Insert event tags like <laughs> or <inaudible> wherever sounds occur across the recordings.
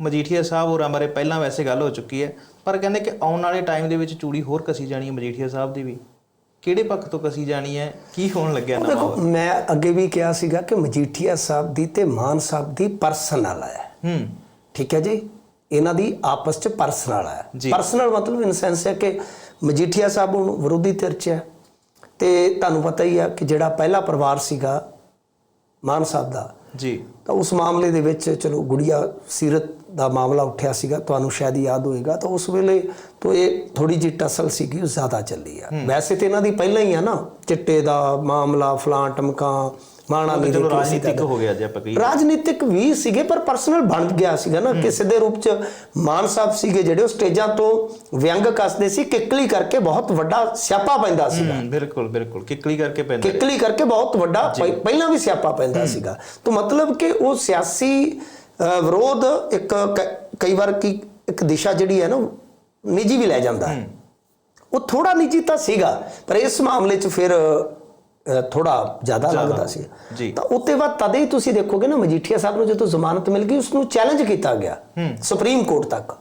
ਮਜੀਠੀਆ ਸਾਹਿਬ ਹੋਰਾਂ ਬਾਰੇ ਪਹਿਲਾਂ ਵੈਸੇ ਗੱਲ ਹੋ ਚੁੱਕੀ ਹੈ ਪਰ ਕਹਿੰਦੇ ਕਿ ਆਉਣ ਵਾਲੇ ਟਾਈਮ ਦੇ ਵਿੱਚ ਚੂੜੀ ਹੋਰ ਕਸੀ ਜਾਣੀ ਹੈ ਮਜੀਠੀਆ ਸਾਹਿਬ ਦੀ ਵੀ। ਕਿਹੜੇ ਪੱਖ ਤੋਂ ਕਸੀ ਜਾਣੀ ਹੈ? ਕੀ ਹੋਣ ਲੱਗਿਆ ਨਵਾਂ ਦੇਖੋ ਮੈਂ ਅੱਗੇ ਵੀ ਕਿਹਾ ਸੀਗਾ ਕਿ ਮਜੀਠੀਆ ਸਾਹਿਬ ਦੀ ਤੇ ਮਾਨ ਸਾਹਿਬ ਦੀ ਪਰਸਨਲ ਹੈ। ਹੂੰ। ਠੀਕ ਹੈ ਜੀ? ਇਹਨਾਂ ਦੀ ਆਪਸ ਚ ਪਰਸਨਲ ਹੈ। ਪਰਸਨਲ ਮਤਲਬ ਇਨ ਸੈਂਸ ਹੈ ਕਿ ਮਜੀਠੀਆ ਸਾਹਿਬ ਹੁਣ ਵਿਰੋਧੀ ਧਿਰ ਚ ਹੈ। ਤੇ ਤੁਹਾਨੂੰ ਪਤਾ ਹੀ ਹੈ ਕਿ ਜਿਹੜਾ ਪਹਿਲਾ ਪਰਿਵਾਰ ਸੀਗਾ ਮਾਨ ਸਾਹਿਬ ਦਾ ਜੀ। ਤਾਂ ਉਸ ਮਾਮਲੇ ਦੇ ਵਿੱਚ ਚਲੋ ਗੁੜੀਆ ਸੀਰਤ ਦਾ ਮਾਮਲਾ ਉੱਠਿਆ ਸੀਗਾ ਤੁਹਾਨੂੰ ਸ਼ਾਇਦ ਯਾਦ ਹੋਏਗਾ ਤਾਂ ਉਸ ਵੇਲੇ ਤੋਂ ਇਹ ਥੋੜੀ ਜਿਹੀ ਟਸਲ ਸੀਗੀ ਉਹ ਜ਼ਿਆਦਾ ਚੱਲੀ ਆ। ਵੈਸੇ ਤੇ ਇਹਨਾਂ ਦੀ ਪਹਿਲਾਂ ਹੀ ਆ ਨਾ ਚਿੱਟੇ ਦਾ ਮਾਮਲਾ ਫਲਾਂ ਟਮਕਾਂ ਮਾਣਾ ਨਹੀਂ ਚਲੋ ਰਾਜਨੀਤਿਕ ਹੋ ਗਿਆ ਜੇ ਆਪਾਂ ਕਹੀਏ। ਰਾਜਨੀਤਿਕ ਵੀ ਸੀਗੇ ਪਰ ਪਰਸਨਲ ਬਣ ਗਿਆ ਸੀਗਾ ਨਾ ਕਿਸੇ ਦੇ ਰੂਪ ਚ ਮਾਨ ਸਾਹਿਬ ਸੀਗੇ ਜਿਹੜੇ ਉਹ ਸਟੇਜਾਂ ਤੋਂ ਵਿਅੰਗ ਕੱਸਦੇ ਸੀ ਕਿੱਕਲੀ ਕਰਕੇ ਬਹੁਤ ਵੱਡਾ ਸਿਆਪਾ ਪੈਂਦਾ ਸੀ ਹੂੰ ਬਿਲਕੁਲ ਬਿਲਕੁਲ ਕਿੱਕਲੀ ਕਰਕੇ ਪੈਂਦਾ ਕਿੱਕਲੀ ਕਰਕੇ ਬਹੁਤ ਵੱਡਾ ਪਹਿ- ਪਹਿਲਾਂ ਵੀ ਸਿਆਪਾ ਪੈਂਦਾ ਸੀਗਾ। ਤਾਂ ਮਤਲਬ ਕਿ ਉਹ ਸਿਆਸੀ ਵਿਰੋਧ ਇੱਕ ਕਈ ਵਾਰ ਕੀ ਇੱਕ ਦਿਸ਼ਾ ਜਿਹੜੀ ਹੈ ਨਾ ਉਹ ਨਿੱਜੀ ਵੀ ਲੈ ਜਾਂਦਾ ਹੈ। ਉਹ ਥੋੜਾ ਨਿੱਜੀ ਤਾਂ ਸੀਗਾ ਪਰ ਇਸ ਮਾਮਲੇ 'ਚ ਫਿਰ ਥੋੜਾ ਜ਼ਿਆਦਾ ਲੱਗਦਾ ਸੀ। ਤਾਂ ਉੱਤੇ ਬਾਅਦ ਤਦੇ ਹੀ ਤੁਸੀਂ ਦੇਖੋਗੇ ਨਾ ਮਜੀਠੀਆ ਸਾਹਿਬ ਨੂੰ ਜਦੋਂ ਜ਼ਮਾਨਤ ਮਿਲ ਗਈ ਉਸ ਨੂੰ ਚੈਲੰਜ ਕੀਤਾ ਗਿਆ ਸੁਪਰੀਮ ਕੋਰਟ ਤੱਕ।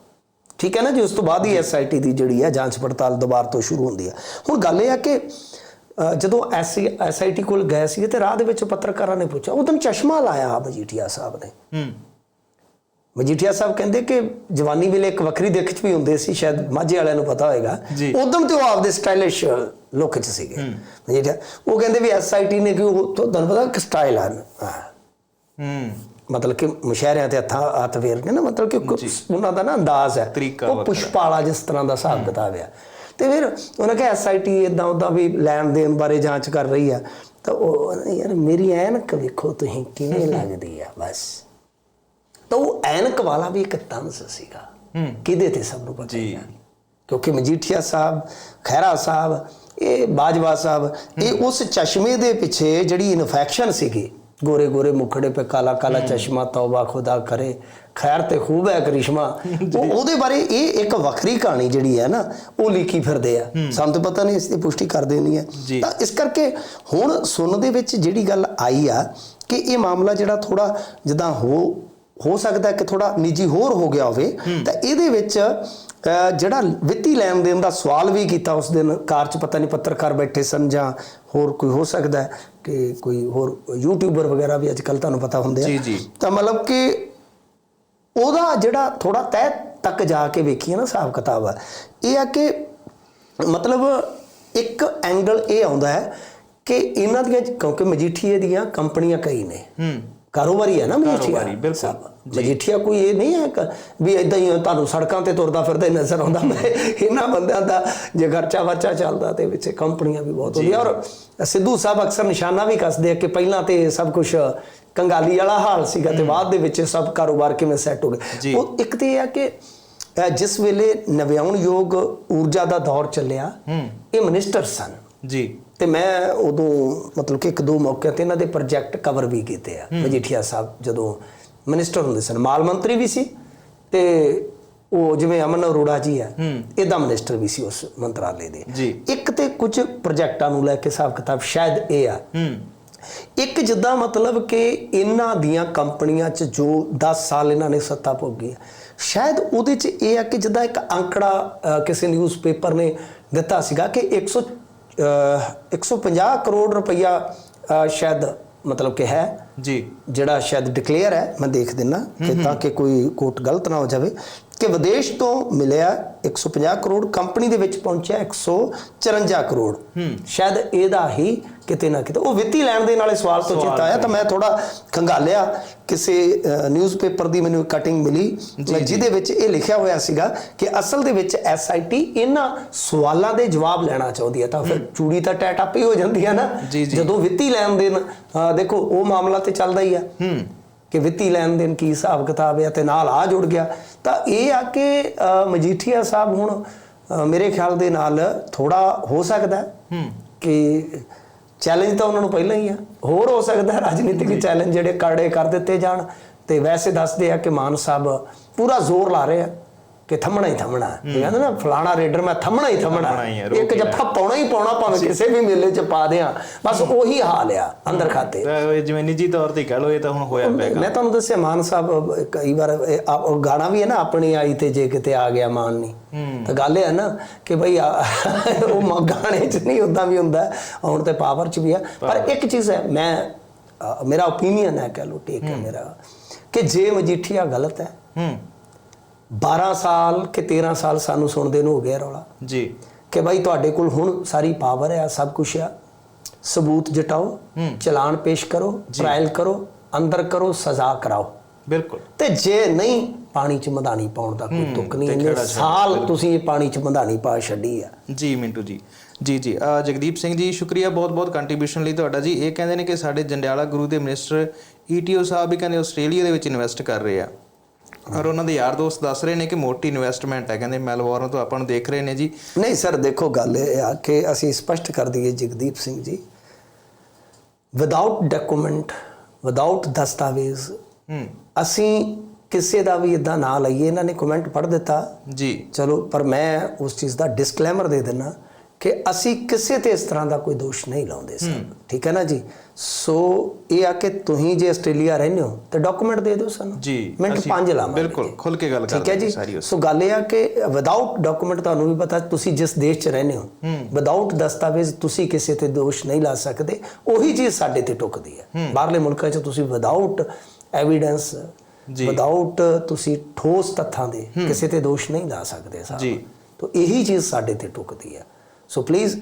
ਠੀਕ ਹੈ ਨਾ ਜੀ? ਉਸ ਤੋਂ ਬਾਅਦ ਹੀ ਐਸਆਈਟੀ ਦੀ ਜਿਹੜੀ ਹੈ ਜਾਂਚ ਪੜਤਾਲ ਦੁਬਾਰ ਤੋਂ ਸ਼ੁਰੂ ਹੁੰਦੀ ਹੈ। ਹੁਣ ਗੱਲ ਇਹ ਹੈ ਕਿ ਜਦੋਂ ਐਸਆਈਟੀ ਕੋਲ ਗਏ ਸੀ ਤੇ ਰਾਹ ਦੇ ਵਿੱਚ ਪੱਤਰਕਾਰਾਂ ਨੇ ਪੁੱਛਿਆ ਉਦੋਂ ਚਸ਼ਮਾ ਲਾਇਆ ਮਜੀਠੀਆ ਸਾਹਿਬ ਨੇ। ਹੂੰ। ਮਜੀਠੀਆ ਸਾਹਿਬ ਕਹਿੰਦੇ ਕਿ ਜਵਾਨੀ ਵੇਲੇ ਇੱਕ ਵੱਖਰੀ ਦਿੱਖ ਚ ਵੀ ਹੁੰਦੇ ਸੀ ਸ਼ਾਇਦ ਮਾਝੇ ਵਾਲਿਆਂ ਨੂੰ ਪਤਾ ਹੋਏਗਾ। ਉਦੋਂ ਤੇ ਉਹ ਆਪਦੇ ਸਟਾਈਲਿਸ਼ ਲੁੱਕ ਚ ਸੀਗੇ। ਮਜੀਠੀਆ ਉਹ ਕਹਿੰਦੇ ਵੀ ਐਸਆਈਟੀ ਨੇ ਕਿ ਉਹ ਤੁਹਾਨੂੰ ਪਤਾ ਕਿ ਸਟਾਈਲ ਆ। ਹਾਂ। ਮਤਲਬ ਕਿ ਮੁਸ਼ਾਇਰਿਆਂ ਤੇ ਹੱਥਾਂ ਹੱਥ ਫੇਰ ਕੇ ਨਾ ਮਤਲਬ ਕਿ ਉਹਨਾਂ ਦਾ ਨਾ ਅੰਦਾਜ਼ ਹੈ। ਉਹ। ਪੁਸ਼ਪਾਲਾ ਜਿਸ ਤਰ੍ਹਾਂ ਦਾ ਹਿਸਾਬ ਕਿਤਾਬ ਆ। ਤੇ ਫਿਰ ਉਹਨਾਂ ਕਿਹਾ ਐਸਆਈਟੀ ਇਦਾਂ ਉਦਾਂ ਵੀ ਲੈਣ ਦੇਣ ਬਾਰੇ ਜਾਂਚ ਕਰ ਰਹੀ ਆ। ਤਾਂ ਉਹ ਯਾਰ ਮੇਰੀ ਐਨਕ ਵੇਖੋ ਤੁਸੀਂ ਕਿਵੇਂ <laughs> ਲੱਗਦੀ ਆ ਬਸ। ਤਾਂ ਉਹ ਐਨਕ ਵਾਲਾ ਵੀ ਇੱਕ ਤੰਜ਼ ਸੀਗਾ। ਹੂੰ। ਕਿਹਦੇ ਤੇ ਸਭ ਨੂੰ ਪਤਾ ਜੀ। ਕਿਉਂਕਿ ਮਜੀਠੀਆ ਸਾਹਿਬ ਖੈਰਾ ਸਾਹਿਬ ਇਹ ਬਾਜਵਾ ਸਾਹਿਬ ਇਹ ਉਸ ਚਸ਼ਮੇ ਦੇ ਪਿੱਛੇ ਜਿਹੜੀ ਇਨਫੈਕਸ਼ਨ ਸੀਗੀ ਗੋਰੇ ਗੋਰੇ ਮੁਖੜੇ ਪੇ ਕਾਲਾ ਕਾਲਾ ਚਸ਼ਮਾ ਤੌਬਾ ਖੁਦਾ ਕਰੇ ਖੈਰ ਤੇ ਖੂਬ ਹੈ ਕਰਿਸ਼ਮਾ। <laughs> ਉਹ ਉਹਦੇ ਬਾਰੇ ਇਹ ਇੱਕ ਵੱਖਰੀ ਕਹਾਣੀ ਜਿਹੜੀ ਹੈ ਨਾ ਉਹ ਲਿਖੀ ਫਿਰਦੇ ਆ। ਸਾਨੂੰ ਤਾਂ ਪਤਾ ਨਹੀਂ ਇਸ ਦੀ ਪੁਸ਼ਟੀ ਕਰਦੇ ਨਹੀਂ। ਹੈ ਤਾਂ ਇਸ ਕਰਕੇ ਹੁਣ ਸੁਣਨ ਦੇ ਵਿੱਚ ਜਿਹੜੀ ਗੱਲ ਆਈ ਆ ਕਿ ਇਹ ਮਾਮਲਾ ਜਿਹੜਾ ਥੋੜਾ ਜਿੱਦਾਂ ਹੋ ਹੋ ਸਕਦਾ ਕਿ ਥੋੜਾ ਨਿੱਜੀ ਹੋਰ ਹੋ ਗਿਆ ਹੋਵੇ ਤਾਂ ਇਹਦੇ ਵਿੱਚ ਜਿਹੜਾ ਵਿੱਤੀ ਲੈਣ ਦੇਣ ਦਾ ਸਵਾਲ ਵੀ ਕੀਤਾ ਉਸ ਦਿਨ ਕਾਰ 'ਚ ਪਤਾ ਨਹੀਂ ਪੱਤਰਕਾਰ ਬੈਠੇ ਸਨ ਜਾਂ ਹੋਰ ਕੋਈ ਹੋ ਸਕਦਾ ਕਿ ਕੋਈ ਹੋਰ ਯੂਟਿਊਬਰ ਵਗੈਰਾ ਵੀ ਅੱਜ ਕੱਲ ਤੁਹਾਨੂੰ ਪਤਾ ਹੁੰਦੇ ਜੀ, ਆ। ਜੀ। ਤਾਂ ਮਤਲਬ ਕਿ ਉਹਦਾ ਜਿਹੜਾ ਥੋੜਾ ਤਹਿ ਤੱਕ ਜਾ ਕੇ ਵੇਖੀਏ ਨਾ ਹਿਸਾਬ ਕਿਤਾਬ ਆ। ਇਹ ਆ ਕਿ ਮਤਲਬ ਇੱਕ ਐਂਗਲ ਇਹ ਆਉਂਦਾ ਹੈ ਕਿ ਇਹਨਾਂ ਦੀਆਂ ਕਿਉਂਕਿ ਮਜੀਠੀਏ ਦੀਆਂ ਕੰਪਨੀਆਂ ਕਈ ਨੇ। ਹੂੰ। ਕਾਰੋਬਾਰੀ ਹੈ ਨਾ ਮਜੀਠੀਆ। ਬਿਲਕੁਲ। ਮਜੀਠੀਆ ਕੋਈ ਇਹ ਨਹੀਂ ਹੈ ਵੀ ਇਦਾਂ ਹੀ ਤੁਹਾਨੂੰ ਸੜਕਾਂ ਤੇ ਤੁਰਦਾ ਫਿਰਦਾ ਨਜ਼ਰ ਆਉਂਦਾ। ਮੈਂ ਇਹਨਾਂ ਬੰਦਿਆਂ ਦਾ ਜੇ ਖਰਚਾ ਵਰਚਾ ਚੱਲਦਾ ਤੇ ਵਿੱਚ ਕੰਪਨੀਆਂ ਵੀ ਬਹੁਤ ਹੁੰਦੀਆਂ। ਔਰ ਸਿੱਧੂ ਸਾਹਿਬ ਅਕਸਰ ਨਿਸ਼ਾਨਾ ਵੀ ਕੱਸਦੇ ਆ ਕਿ ਪਹਿਲਾਂ ਤੇ ਸਭ ਕੁਝ ਕੰਗਾਲੀ ਵਾਲਾ ਹਾਲ ਸੀਗਾ ਤੇ ਬਾਅਦ ਦੇ ਵਿੱਚ ਸਭ ਕਾਰੋਬਾਰ ਕਿਵੇਂ ਸੈੱਟ ਹੋ। ਗਏ। ਉਹ ਇੱਕ ਤੇ ਇਹ ਆ ਕਿ ਜਿਸ ਵੇਲੇ ਨਵਿਆਉਣਯੋਗ ਊਰਜਾ ਦਾ ਦੌਰ ਚੱਲਿਆ ਇਹ ਮਿਨਿਸਟਰ ਸਨ। ਜੀ। ਤੇ ਮੈਂ ਉਦੋਂ ਮਤਲਬ ਕਿ ਇੱਕ ਦੋ ਮੌਕਿਆਂ ਤੇ ਇਹਨਾਂ ਦੇ ਪ੍ਰੋਜੈਕਟ ਕਵਰ ਵੀ ਕੀਤੇ ਆ। ਮਜੀਠੀਆ ਸਾਹਿਬ ਜਦੋਂ ਮਿਨਿਸਟਰ ਹੁੰਦੇ ਸਨ ਮਾਲ ਮੰਤਰੀ ਵੀ ਸੀ ਤੇ ਉਹ ਜਿਵੇਂ ਅਮਨ ਅਰੋੜਾ ਜੀ ਹੈ। ਇਹਦਾ ਮਿਨਿਸਟਰ ਵੀ ਸੀ ਉਸ ਮੰਤਰਾਲੇ ਦੇ। ਇੱਕ ਤੇ ਕੁਝ ਪ੍ਰੋਜੈਕਟਾਂ ਨੂੰ ਲੈ ਕੇ ਹਿਸਾਬ ਕਿਤਾਬ ਸ਼ਾਇਦ ਇਹ ਆ। ਇੱਕ ਜਿੱਦਾਂ ਮਤਲਬ ਕਿ ਇਹਨਾਂ ਦੀਆਂ ਕੰਪਨੀਆਂ 'ਚ ਜੋ 10 ਸਾਲ ਇਹਨਾਂ ਨੇ ਸੱਤਾ ਭੋਗੀ ਹੈ ਸ਼ਾਇਦ ਉਹਦੇ 'ਚ ਇਹ ਆ ਕਿ ਜਿੱਦਾਂ ਇੱਕ ਅੰਕੜਾ ਕਿਸੇ ਨਿਊਜ਼ਪੇਪਰ ਨੇ ਦਿੱਤਾ ਸੀਗਾ ਕਿ 100 ਅ, 150 ਕਰੋੜ ਰੁਪਈਆ ਸ਼ਾਇਦ ਮਤਲਬ ਕਿ ਹੈ। ਜੀ। ਜਿਹੜਾ ਸ਼ਾਇਦ ਡਿਕਲੇਅਰ ਹੈ ਮੈਂ ਦੇਖ ਦਿੰਨਾ ਕਿ ਤਾਂ ਕਿ ਕੋਈ ਕੋਟ ਗਲਤ ਨਾ ਹੋ ਜਾਵੇ। ਕਿ ਵਿਦੇਸ਼ ਤੋਂ ਮਿਲਿਆ 150 ਕਰੋੜ ਕੰਪਨੀ ਦੇ ਵਿੱਚ ਪਹੁੰਚਿਆ 154 ਕਰੋੜ। ਸ਼ਾਇਦ ਇਹਦਾ ਹੀ ਕਿਤੇ ਨਾ ਕਿਤੇ। ਉਹ ਵਿੱਤੀ ਲੈਣ ਦੇ ਨਾਲੇ ਸਵਾਲ ਤੋਂ ਚੇਤਾ ਆਇਆ ਤਾਂ ਮੈਂ ਥੋੜਾ ਖੰਗਾਲਿਆ। ਕਿਸੇ ਨਿਊਜ਼ਪੇਪਰ ਦੀ ਮੈਨੂੰ ਕਟਿੰਗ ਮਿਲੀ। ਜਿਹਦੇ ਵਿੱਚ ਇਹ ਲਿਖਿਆ ਹੋਇਆ ਸੀਗਾ ਕਿ ਅਸਲ ਦੇ ਵਿੱਚ ਐਸਆਈਟੀ ਇਹਨਾਂ ਸਵਾਲਾਂ ਦੇ ਜਵਾਬ ਲੈਣਾ ਚਾਹੁੰਦੀ ਹੈ ਤਾਂ ਫਿਰ ਚੂੜੀ ਤਾਂ ਟੈਟ ਆਪੇ ਹੋ ਜਾਂਦੀ ਹੈ ਨਾ। ਜਦੋਂ ਵਿੱਤੀ ਲੈਣ ਦੇਣ ਦੇਖੋ ਉਹ ਮਾਮਲਾ ਤੇ ਚੱਲਦਾ ਹੀ ਆ। ਹੂੰ। ਕਿ ਵਿੱਤੀ ਲੈਣ ਦੇਣ ਕੀ ਹਿਸਾਬ ਕਿਤਾਬ ਹੈ ਤੇ ਨਾਲ ਆ ਜੁੜ ਗਿਆ। ਤਾਂ ਇਹ ਆ ਕਿ ਮਜੀਠੀਆ ਸਾਹਿਬ ਹੁਣ ਮੇਰੇ ਖਿਆਲ ਦੇ ਨਾਲ ਥੋੜਾ ਹੋ ਸਕਦਾ। ਹੈ ਹੂੰ। ਕਿ ਚੈਲੰਜ ਤਾਂ ਉਹਨਾਂ ਨੂੰ ਪਹਿਲਾਂ ਹੀ ਆ। ਹੋਰ ਹੋ ਸਕਦਾ ਹੈ ਰਾਜਨੀਤਿਕ ਚੈਲੰਜ ਜਿਹੜੇ ਕਰੜੇ ਕਰ ਦਿੱਤੇ ਜਾਣ ਤੇ ਵੈਸੇ ਦੱਸਦੇ ਆ ਕਿ ਮਾਨ ਸਾਹਿਬ ਪੂਰਾ ਜ਼ੋਰ ਲਾ ਰਹੇ ਆ। ਕਿ ਥੰਮਣਾ ਹੀ ਥੰਮਣਾ। ਕਹਿੰਦੇ ਨਾ ਫਲਾਣਾ ਰੇਡਰ ਮੈਂ ਥੰਮਣਾ ਹੀ ਥੰਮਣਾ। ਇੱਕ ਜੱਫਾ ਪਾਉਣਾ ਹੀ ਪਾਉਣਾ ਭਾਵੇਂ ਕਿਸੇ ਵੀ ਮੇਲੇ 'ਚ ਪਾ ਦਿਆਂ। ਬਸ ਉਹੀ ਹਾਲ ਆ ਅੰਦਰ ਖਾਤੇ। ਜਿਵੇਂ ਨਿੱਜੀ ਤੌਰ ਤੇ ਕਹਿ ਲਓ ਇਹ ਤਾਂ ਹੁਣ ਹੋਇਆ ਪਿਆ ਮੈਂ ਤੁਹਾਨੂੰ ਦੱਸਿਆ ਮਾਨ ਸਾਹਿਬ ਕਈ ਵਾਰ ਗਾਣਾ ਵੀ ਹੈ ਨਾ ਆਪਣੀ ਆਈ ਤੇ ਜੇ ਕਿਤੇ ਆ ਗਿਆ ਮਾਨ ਨਹੀਂ। ਤਾਂ ਗੱਲ ਇਹ ਹੈ ਨਾ ਕਿ ਭਈ ਉਹ ਗਾਣੇ 'ਚ ਨਹੀਂ ਉਦਾਂ ਵੀ ਹੁੰਦਾ ਹੁਣ ਤੇ ਪਾਵਰ 'ਚ ਵੀ ਆ। ਪਰ ਇੱਕ ਚੀਜ਼ ਹੈ ਮੈਂ ਮੇਰਾ ਓਪੀਨੀਅਨ ਹੈ ਕਹ ਲੋ ਟੇਕ ਹੈ ਮੇਰਾ ਕਿ ਜੇ ਮਜੀਠੀਆ ਗਲਤ ਹੈ ਹੂੰ 12 ਸਾਲ ਕਿ 13 ਸਾਲ ਸਾਨੂੰ ਸੁਣਦੇ ਨੂੰ ਹੋ ਗਿਆ ਰੌਲਾ। ਜੀ। ਕਿ ਭਾਈ ਤੁਹਾਡੇ ਕੋਲ ਹੁਣ ਸਾਰੀ ਪਾਵਰ ਹੈ ਸਭ ਕੁਝ ਆ। ਸਬੂਤ ਜਟਾਓ ਚਲਾਨ ਪੇਸ਼ ਕਰੋ ਟ੍ਰਾਇਲ ਕਰੋ ਅੰਦਰ ਕਰੋ ਸਜ਼ਾ ਕਰਾਓ। ਬਿਲਕੁਲ। ਤੇ ਜੇ ਨਹੀਂ ਪਾਣੀ ਚ ਮਧਾਣੀ ਪਾਉਣ ਦਾ ਕੋਈ ਤੁਕ ਨਹੀਂ ਇੰਨੇ ਸਾਲ ਤੁਸੀਂ ਇਹ ਪਾਣੀ ਚ ਮਧਾਣੀ ਪਾ ਛੱਡੀ ਆ। ਜੀ ਮਿੰਟੂ ਜੀ। ਜੀ ਜੀ। ਜਗਦੀਪ ਸਿੰਘ ਜੀ ਸ਼ੁਕਰੀਆ ਬਹੁਤ ਬਹੁਤ ਕੰਟਰੀਬਿਊਸ਼ਨ ਲਈ ਤੁਹਾਡਾ ਜੀ। ਇਹ ਕਹਿੰਦੇ ਨੇ ਕਿ ਸਾਡੇ ਜੰਡਿਆਲਾ ਗੁਰੂ ਦੇ ਮਿਨਿਸਟਰ ਈਟੀਓ ਸਾਹਿਬ ਵੀ ਕਹਿੰਦੇ ਆਸਟ੍ਰੇਲੀਆ ਦੇ ਵਿੱਚ ਇਨਵੈਸਟ ਕਰ ਰਹੇ ਆ। ਔਰ ਉਹਨਾਂ ਦੇ ਯਾਰ ਦੋਸਤ ਦੱਸ ਰਹੇ ਨੇ ਕਿ ਮੋਟੀ ਇਨਵੈਸਟਮੈਂਟ ਹੈ। ਕਹਿੰਦੇ ਮੈਲਬੌਰਨ ਤੋਂ ਆਪਾਂ ਨੂੰ ਦੇਖ ਰਹੇ ਨੇ ਜੀ। ਨਹੀਂ ਸਰ ਦੇਖੋ ਗੱਲ ਇਹ ਆ ਕਿ ਅਸੀਂ ਸਪਸ਼ਟ ਕਰ ਦਈਏ Jagdeep Singh ji without document without ਦਸਤਾਵੇਜ਼ ਅਸੀਂ ਕਿਸੇ ਦਾ ਵੀ ਇਦਾਂ ਨਾਂ ਲਈਏ। ਇਹਨਾਂ ਨੇ ਕਮੈਂਟ ਪੜ੍ਹ ਦਿੱਤਾ। ਜੀ। ਚਲੋ ਪਰ ਮੈਂ ਉਸ ਚੀਜ਼ ਦਾ ਡਿਸਕਲੇਮਰ ਦੇ ਦਿੰਨਾ ਕਿ ਅਸੀਂ ਕਿਸੇ ਤੇ ਇਸ ਤਰ੍ਹਾਂ ਦਾ ਕੋਈ ਦੋਸ਼ ਨਹੀਂ ਲਾਉਂਦੇ ਸਰ। ਠੀਕ ਹੈ ਨਾ ਜੀ? ਸੋ ਇਹ ਆ ਕਿ ਤੁਸੀਂ ਜੇ ਆਸਟ੍ਰੇਲੀਆ ਰਹਿੰਦੇ ਹੋ ਤੇ ਡਾਕੂਮੈਂਟ ਦੇ ਦਿਓ ਸਾਨੂੰ। ਜੀ ਮਿੰਟ ਅਸੀਂ ਪੰਜ ਲਾਵਾਂਗੇ। ਬਿਲਕੁਲ ਖੁੱਲ ਕੇ ਗੱਲ ਠੀਕ ਹੈ ਕਰਦੇ ਜੀ? ਸੋ ਗੱਲ ਇਹ ਆ ਕਿ ਵਿਦਆਊਟ ਡਾਕੂਮੈਂਟ ਤੁਹਾਨੂੰ ਵੀ ਪਤਾ ਤੁਸੀਂ ਜਿਸ ਦੇਸ਼ 'ਚ ਰਹਿੰਦੇ ਹੋ ਵਿਦਆਊਟ ਦਸਤਾਵੇਜ਼ ਤੁਸੀਂ ਕਿਸੇ ਤੇ ਦੋਸ਼ ਨਹੀਂ ਲਾ ਸਕਦੇ ਉਹੀ ਚੀਜ਼ ਸਾਡੇ ਤੇ ਟੁਕਦੀ ਹੈ। ਬਾਹਰਲੇ ਮੁਲਕਾਂ 'ਚ ਤੁਸੀਂ ਵਿਦਆਊਟ ਐਵੀਡੈਂਸ। ਵਿਦਆਊਟ ਤੁਸੀਂ ਠੋਸ ਤੱਥਾਂ ਦੇ ਕਿਸੇ ਤੇ ਦੋਸ਼ ਨਹੀਂ ਲਾ ਸਕਦੇ ਸਾਹਿਬ। ਜੀ। ਤੋ ਇਹੀ ਚੀਜ਼ ਸਾਡੇ ਤੇ ਟੁਕਦੀ ਹੈ। ਸੋ ਪਲੀਜ਼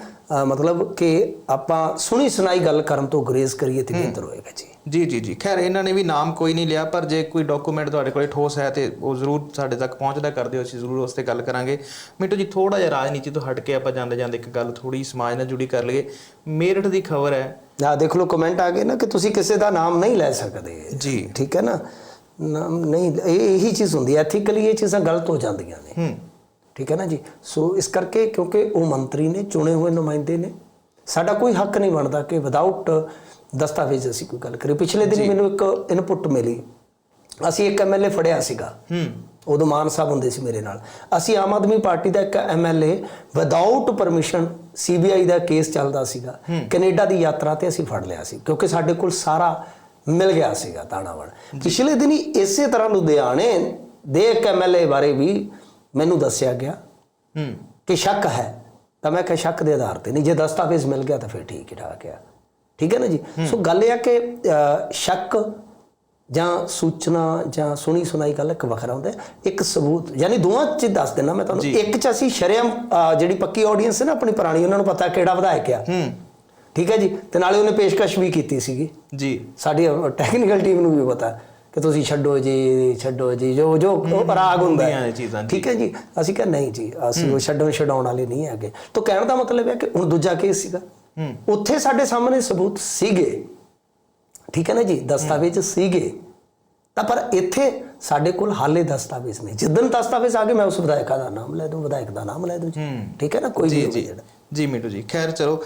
ਮਤਲਬ ਕਿ ਆਪਾਂ ਸੁਣੀ ਸੁਣਾਈ ਗੱਲ ਕਰਨ ਤੋਂ ਗਰੇਜ਼ ਕਰੀਏ ਤੇ ਬਿਹਤਰ ਹੋਏਗਾ ਜੀ ਜੀ ਜੀ ਜੀ ਖੈਰ ਇਹਨਾਂ ਨੇ ਵੀ ਨਾਮ ਕੋਈ ਨਹੀਂ ਲਿਆ ਪਰ ਜੇ ਕੋਈ ਡਾਕੂਮੈਂਟ ਤੁਹਾਡੇ ਕੋਲੇ ਠੋਸ ਹੈ ਤੇ ਉਹ ਜ਼ਰੂਰ ਸਾਡੇ ਤੱਕ ਪਹੁੰਚਦਾ ਕਰ ਦਿਓ ਅਸੀਂ ਜ਼ਰੂਰ ਉਸ ਤੇ ਗੱਲ ਕਰਾਂਗੇ ਮਿੰਟੂ ਜੀ ਥੋੜਾ ਜਿਹਾ ਰਾਜਨੀਤੀ ਤੋਂ ਹਟ ਕੇ ਆਪਾਂ ਜਾਂਦੇ ਜਾਂਦੇ ਇੱਕ ਗੱਲ ਥੋੜੀ ਸਮਾਜ ਨਾਲ ਜੁੜੀ ਕਰ ਲਈਏ ਮੇਰਠ ਦੀ ਖਬਰ ਹੈ ਆ ਦੇਖ ਲਓ ਕਮੈਂਟ ਆ ਗਏ ਨਾ ਕਿ ਤੁਸੀਂ ਕਿਸੇ ਦਾ ਨਾਮ ਨਹੀਂ ਲੈ ਸਕਦੇ ਜੀ ਠੀਕ ਹੈ ਨਾ ਨਾਮ ਨਹੀਂ ਇਹ ਇਹੀ ਚੀਜ਼ ਹੁੰਦੀ ਹੈ ਐਥੀਕਲੀ ਇਹ ਚੀਜ਼ਾਂ ਗਲਤ ਹੋ ਜਾਂਦੀਆਂ ਨੇ ਹੂੰ ਠੀਕ ਹੈ ਨਾ ਜੀ? ਸੋ ਇਸ ਕਰਕੇ ਕਿਉਂਕਿ ਉਹ ਮੰਤਰੀ ਨੇ ਚੁਣੇ ਹੋਏ ਨੁਮਾਇੰਦੇ ਨੇ ਸਾਡਾ ਕੋਈ ਹੱਕ ਨਹੀਂ ਬਣਦਾ ਕਿ ਵਿਦਆਊਟ ਦਸਤਾਵੇਜ਼ ਅਸੀਂ ਕੋਈ ਗੱਲ ਕਰੀਏ। ਪਿਛਲੇ ਦਿਨ ਮੈਨੂੰ ਇੱਕ ਇਨਪੁਟ ਮਿਲੀ। ਅਸੀਂ ਇੱਕ ਐਮਐਲਏ ਫੜਿਆ ਸੀਗਾ। ਹੂੰ। ਉਦੋਂ ਮਾਨ ਸਾਹਿਬ ਹੁੰਦੇ ਸੀ ਮੇਰੇ ਨਾਲ। ਅਸੀਂ ਆਮ ਆਦਮੀ ਪਾਰਟੀ ਦਾ ਇੱਕ ਐਮਐਲਏ ਵਿਦਆਊਟ ਪਰਮਿਸ਼ਨ ਸੀਬੀਆਈ ਦਾ ਕੇਸ ਚੱਲਦਾ ਸੀਗਾ। ਕੈਨੇਡਾ ਦੀ ਯਾਤਰਾ ਤੇ ਅਸੀਂ ਫੜ ਲਿਆ ਸੀ। ਕਿਉਂਕਿ ਸਾਡੇ ਕੋਲ ਸਾਰਾ ਮਿਲ ਗਿਆ ਸੀਗਾ ਤਾਣਾਵਣ ਪਿਛਲੇ ਦਿਨੀ ਇਸੇ ਤਰ੍ਹਾਂ ਲੁਧਿਆਣੇ ਦੇ ਇੱਕ ਐਮਐਲਏ ਬਾਰੇ ਵੀ ਮੈਨੂੰ ਦੱਸਿਆ ਗਿਆ ਹੂੰ। ਕਿ ਸ਼ੱਕ ਹੈ। ਤਾਂ ਮੈਂ ਕਿਹਾ ਸ਼ੱਕ ਦੇ ਆਧਾਰ ਤੇ ਨਹੀਂ। ਜੇ ਦਸਤਾਵੇਜ਼ ਮਿਲ ਗਿਆ ਤਾਂ ਫਿਰ ਠੀਕ ਹੀ ਠਾਕ ਆ। ਠੀਕ ਹੈ ਨਾ ਜੀ? ਸੋ ਗੱਲ ਇਹ ਆ ਕਿ ਸ਼ੱਕ ਜਾਂ ਸੂਚਨਾ ਜਾਂ ਸੁਣੀ ਸੁਣਾਈ ਗੱਲ ਇੱਕ ਵੱਖਰਾ ਹੁੰਦਾ ਇੱਕ ਸਬੂਤ ਯਾਨੀ ਦੋਵਾਂ ਚ ਦੱਸ ਦੇਣਾ ਮੈਂ ਤੁਹਾਨੂੰ। ਇੱਕ ਚ ਅਸੀਂ ਸ਼ਰਮ ਜਿਹੜੀ ਪੱਕੀ ਆਡੀਅנס ਹੈ ਨਾ ਆਪਣੀ ਪੁਰਾਣੀ ਉਹਨਾਂ ਨੂੰ ਪਤਾ ਕਿਹੜਾ ਵਿਧਾਇਕ ਆ ਹੂੰ। ਠੀਕ ਹੈ ਜੀ? ਤੇ ਨਾਲੇ ਉਹਨੇ ਪੇਸ਼ਕਸ਼ ਵੀ ਕੀਤੀ ਸੀਗੀ। ਜੀ। ਸਾਡੀ ਟੈਕਨੀਕਲ ਟੀਮ ਨੂੰ ਵੀ ਪਤਾ। ਕਿ ਤੁਸੀਂ ਛੱਡੋ ਜੀ ਛੱਡੋ ਜੀ ਜੋ ਜੋ ਉਹ ਰਾਗ ਹੁੰਦਾ ਹੁੰਦੀਆਂ ਹੈ। ਨੇ ਚੀਜ਼ਾਂ। ਠੀਕ ਹੈ ਜੀ? ਅਸੀਂ ਕਿਹਾ ਨਹੀਂ ਜੀ ਅਸੀਂ ਉਹ ਛੱਡਣ ਛਡਾਉਣ ਵਾਲੇ ਨਹੀਂ ਹੈਗੇ। ਤਾਂ ਕਹਿਣ ਦਾ ਮਤਲਬ ਹੈ ਕਿ ਹੁਣ ਦੂਜਾ ਕੇਸ ਸੀਗਾ। ਉੱਥੇ ਸਾਡੇ ਸਾਹਮਣੇ ਸਬੂਤ ਸੀਗੇ। ਠੀਕ ਹੈ ਨਾ ਜੀ? ਦਸਤਾਵੇਜ਼ ਸੀਗੇ। ਤਾਂ ਪਰ ਇੱਥੇ ਸਾਡੇ ਕੋਲ ਹਾਲੇ ਦਸਤਾਵੇਜ਼ ਨਹੀਂ। ਜਿੱਦਨ ਦਸਤਾਵੇਜ਼ ਆ ਗਏ ਮੈਂ ਉਸ ਵਿਧਾਇਕਾ ਦਾ ਨਾਮ ਲੈ ਦੂੰ ਵਿਧਾਇਕ ਦਾ ਨਾਮ ਲੈ ਦੂੰ ਜੀ। ਠੀਕ ਹੈ ਨਾ? ਕੋਈ ਵੀ ਜੀ ਹੋਵੇ ਜੀ। ਜਿਹੜਾ। ਜੀ ਮਿੰਟੂ ਜੀ। ਖੈਰ ਚਲੋ।